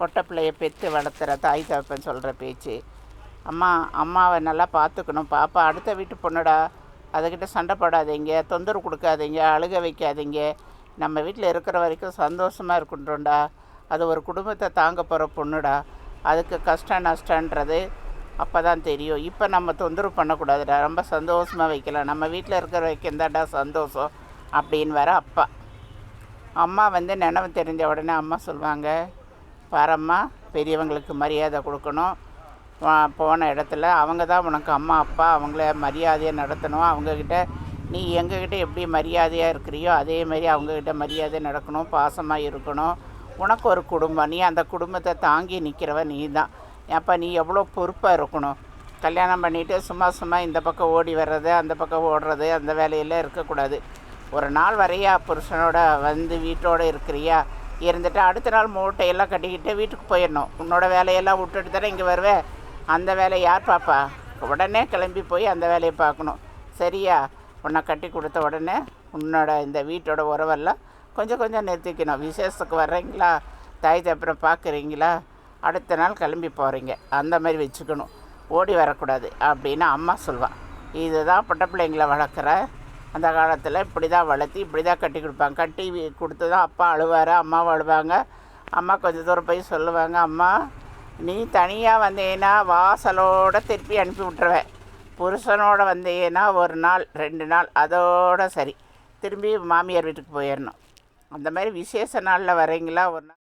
பொட்டை பிள்ளைய பெற்று வளர்த்துற தாய் தகப்பன் சொல்கிற பேச்சு. அம்மா அம்மாவை நல்லா பார்த்துக்கணும். பாப்பா அடுத்த வீட்டு பொண்ணுடா அதுக்கிட்ட சண்டை போடாதீங்க தொந்தரவு கொடுக்காதீங்க அழுக வைக்காதீங்க. நம்ம வீட்டில் இருக்கிற வரைக்கும் சந்தோஷமாக இருக்கட்டும்டா. அது ஒரு குடும்பத்தை தாங்க போகிற பொண்ணுடா. அதுக்கு கஷ்டம் நஷ்டன்றது அப்போ தான் தெரியும். இப்போ நம்ம தொந்தரவு பண்ணக்கூடாதுடா. ரொம்ப சந்தோஷமாக வைக்கலாம். நம்ம வீட்டில் இருக்கிற வரைக்கும் தான்டா சந்தோஷம் அப்படின்னு வர அப்பா. அம்மா வந்து நினைவு தெரிஞ்ச உடனே அம்மா சொல்லுவாங்க பாரம்மா பெரியவங்களுக்கு மரியாதை கொடுக்கணும். போன இடத்துல அவங்க தான் உனக்கு அம்மா அப்பா அவங்கள மரியாதையை நடத்தணும். அவங்கக்கிட்ட நீ எங்ககிட்ட எப்படி மரியாதையாக இருக்கிறியோ அதே மாதிரி அவங்கக்கிட்ட மரியாதை நடக்கணும் பாசமாக இருக்கணும். உனக்கு ஒரு குடும்பம். நீ அந்த குடும்பத்தை தாங்கி நிற்கிறவ நீ தான். அப்போ நீ எவ்வளோ பொறுப்பாக இருக்கணும்? கல்யாணம் பண்ணிவிட்டு சும்மா சும்மா இந்த பக்கம் ஓடி வர்றது அந்த பக்கம் ஓடுறது அந்த வேலையெல்லாம் இருக்கக்கூடாது. ஒரு நாள் வரையா புருஷனோட வந்து வீட்டோட இருக்கிறியா? இருந்துட்டு அடுத்த நாள் மூட்டையெல்லாம் கட்டிக்கிட்டு வீட்டுக்கு போயிடணும். உன்னோட வேலையெல்லாம் விட்டுட்டு தானே இங்கே வருவேன் அந்த வேலையை யார் பாப்பா? உடனே கிளம்பி போய் அந்த வேலையை பார்க்கணும். சரியா? உன்னை கட்டி கொடுத்த உடனே உன்னோட இந்த வீட்டோட உறவெல்லாம் கொஞ்சம் கொஞ்சம் நிறுத்திக்கணும். விசேஷத்துக்கு வர்றீங்களா? தாய் தப்புறம் பார்க்குறீங்களா? அடுத்த நாள் கிளம்பி போகிறீங்க அந்த மாதிரி வச்சுக்கணும். ஓடி வரக்கூடாது அப்படின்னு அம்மா சொல்லுவான் இதுதான் பொட்ட பிள்ளைங்களை வளர்க்குற அந்த காலத்தில் இப்படி தான் வளர்த்தி இப்படி தான் கட்டி கொடுப்பாங்க. கட்டி கொடுத்து தான் அப்பா அழுவார் அம்மாவும் அழுவாங்க. அம்மா கொஞ்சம் தூரம் போய் சொல்லுவாங்க அம்மா நீ தனியாக வந்தேன்னா வாசலோடு திருப்பி அனுப்பி விட்டுருவேன். புருஷனோட வந்தேன்னா ஒரு நாள் ரெண்டு நாள் அதோட சரி. திரும்பி மாமியார் வீட்டுக்கு போயிடணும் அந்த மாதிரி விசேஷ நாளில் வரீங்களா ஒரு நாள்